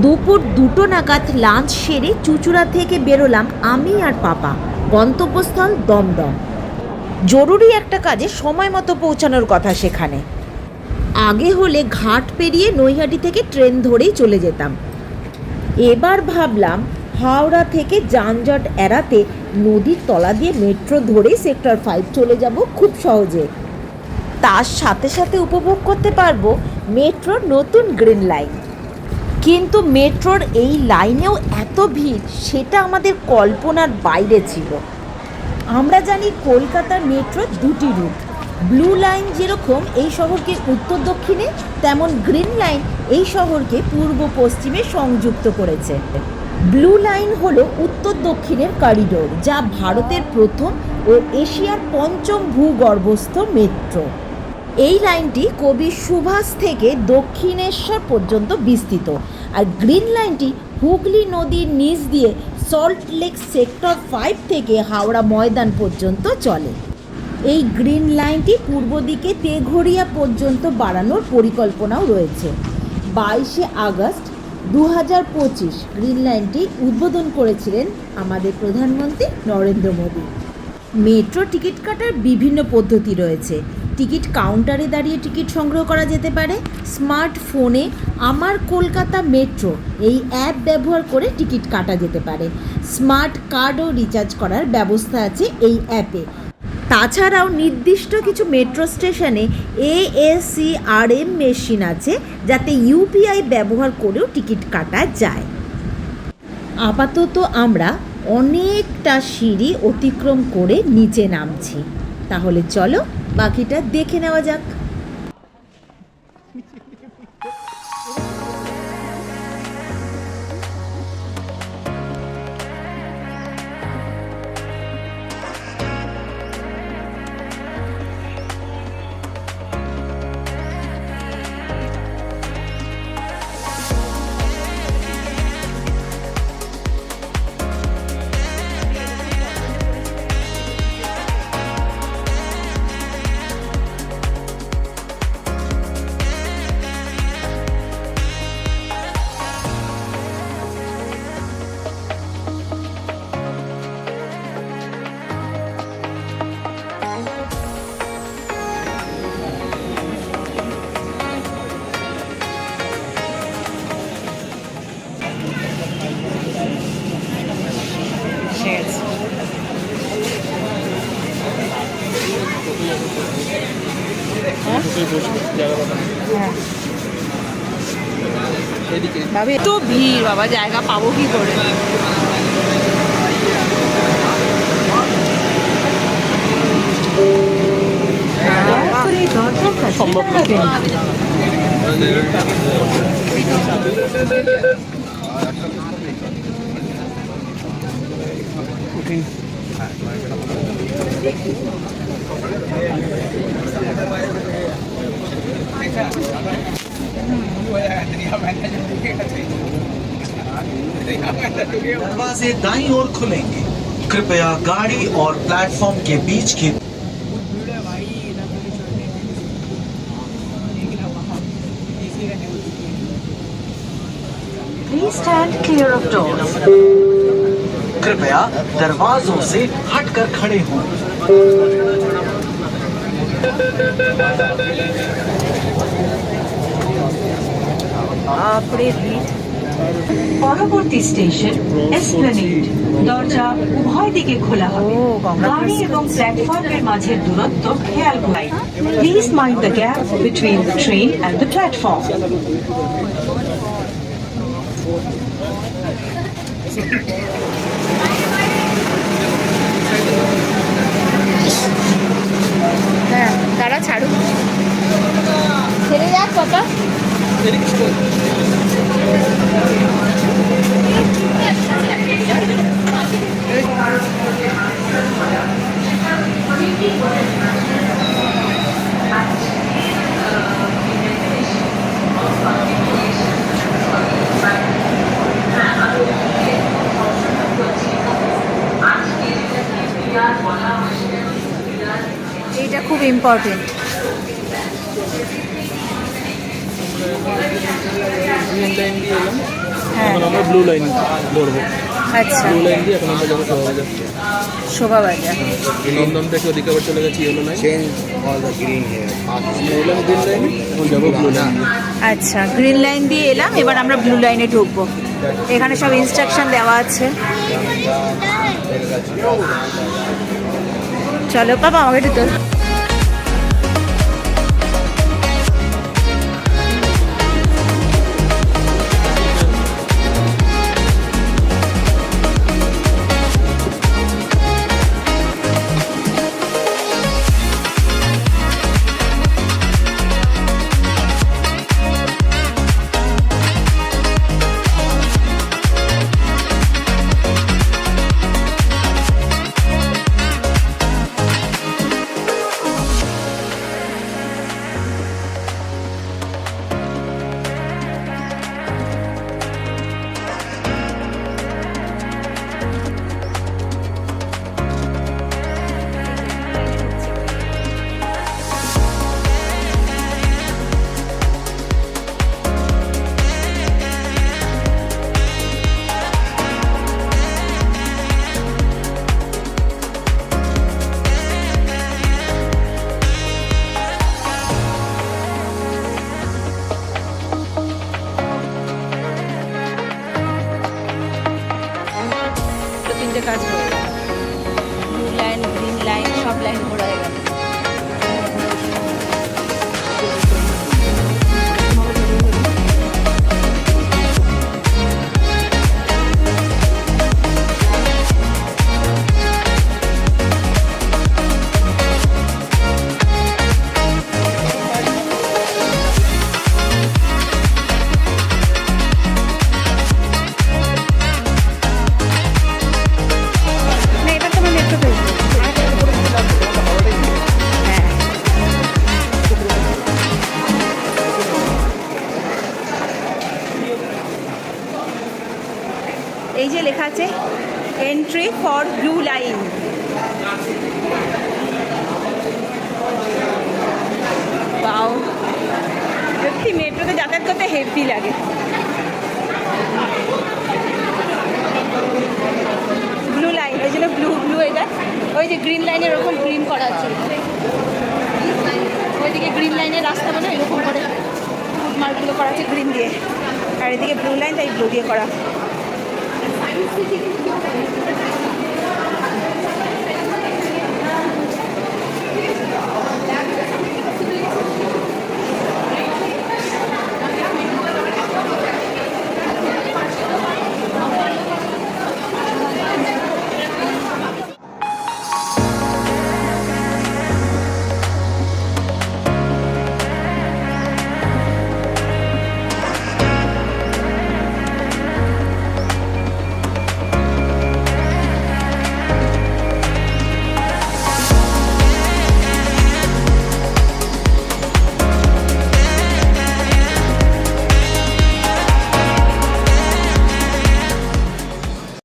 দুপুর দুটো নাগাদ লাঞ্চ সেরে চুচুড়া থেকে বেরোলাম আমি আর পাপা। গন্তব্যস্থল দমদম। জরুরি একটা কাজে সময় মতো পৌঁছানোর কথা সেখানে। আগে হলে ঘাট পেরিয়ে নৈহাটি থেকে ট্রেন ধরেই চলে যেতাম। এবার ভাবলাম হাওড়া থেকে যানজট এড়াতে নদীর তলা দিয়ে মেট্রো ধরেই সেক্টর ফাইভ চলে যাব খুব সহজে। তার সাথে সাথে উপভোগ করতে পারব মেট্রোর নতুন গ্রিন লাইন। কিন্তু মেট্রোর এই লাইনেও এত ভিড়, সেটা আমাদের কল্পনার বাইরে ছিল। আমরা জানি কলকাতার মেট্রো দুটি রুট ব্লু লাইন যেরকম এই শহরকে উত্তর দক্ষিণে, তেমন গ্রিন লাইন এই শহরকে পূর্ব পশ্চিমে সংযুক্ত করেছে। ব্লু লাইন হলো উত্তর দক্ষিণের করিডোর, যা ভারতের প্রথম ও এশিয়ার পঞ্চম ভূগর্ভস্থ মেট্রো। এই লাইনটি কবি সুভাষ থেকে দক্ষিণেশ্বর পর্যন্ত বিস্তৃত। আর গ্রিন লাইনটি হুগলি নদীর নিচ দিয়ে সল্ট লেক সেক্টর ফাইভ থেকে হাওড়া ময়দান পর্যন্ত চলে। এই গ্রিন লাইনটি পূর্ব দিকে তেঘরিয়া পর্যন্ত বাড়ানোর পরিকল্পনাও রয়েছে। বাইশে আগস্ট দু হাজার পঁচিশ গ্রিন লাইনটি উদ্বোধন করেছিলেন আমাদের প্রধানমন্ত্রী নরেন্দ্র মোদী। মেট্রো টিকিট কাটার বিভিন্ন পদ্ধতি রয়েছে। টিকিট কাউন্টারে দাঁড়িয়ে টিকিট সংগ্রহ করা যেতে পারে। স্মার্টফোনে আমার কলকাতা মেট্রো এই অ্যাপ ব্যবহার করে টিকিট কাটা যেতে পারে। স্মার্ট কার্ডও রিচার্জ করার ব্যবস্থা আছে এই অ্যাপে। তাছাড়াও নির্দিষ্ট কিছু মেট্রো স্টেশনে এএসসিআরএম মেশিন আছে, যাতে ইউপিআই ব্যবহার করেও টিকিট কাটা যায়। আপাতত আমরা অনেকটা সিঁড়ি অতিক্রম করে নিচে নামছি। তাহলে চলো বাকিটা দেখে নেওয়া যাক। তো ভিড় বাবা জায়গা পাবো কি করে? সম্ভব दरवाजे दाई और खुलेंगे कृपया गाड़ी और प्लेटफॉर्म के बीच की कृपया दरवाजों से हटकर खड़े हों। পরবর্তী স্টেশন এসপ্লেনেড দরজা উভয় দিকে খোলা হবে। গাড়ি এবং প্ল্যাটফর্মের মাঝের দূরত্ব খেয়াল করাই। Please mind the gap between the train and the platform হ্যাঁ তারা ছাড়ুক ছেড়ে যাক কথা এইটা খুব ইম্পর্টেন্ট গ্রিন লাইন দিয়ে এলাম হ্যাঁ। এখন আমরা ব্লু লাইন ধরবো। আচ্ছা। ব্লু লাইন দিয়ে এখন আমরা যাব শোভাবাজার শোভা বাজার দমদম থেকে ওদিকে আবার চলে গেছি yellow line all the green here. আমরা এলাম গ্রিন লাইন এখন যাব ব্লু লাইন আচ্ছা গ্রিন লাইন দিয়ে এলাম এবার আমরা ব্লু লাইনে ঢুকবো। এখানে সব ইনস্ট্রাকশন দেওয়া আছে। চলো বাবা আমাকে একটু তোর এই যে লেখা আছে এন্ট্রি ফর ব্লু লাইন বাও সত্যি মেট্রোতে যাতায়াত করতে হেভি লাগে। ব্লু লাইন ওই জন্য ব্লু ব্লু এটা ওই যে গ্রিন লাইনের ওরকম গ্রিন করা আছে। ওইদিকে গ্রিন লাইনের রাস্তা মানে এরকম করে। ফুটমার্কগুলো করা আছে গ্রিন দিয়ে। আর এদিকে ব্লু লাইন তাই ব্লু দিয়ে করা। Thank you.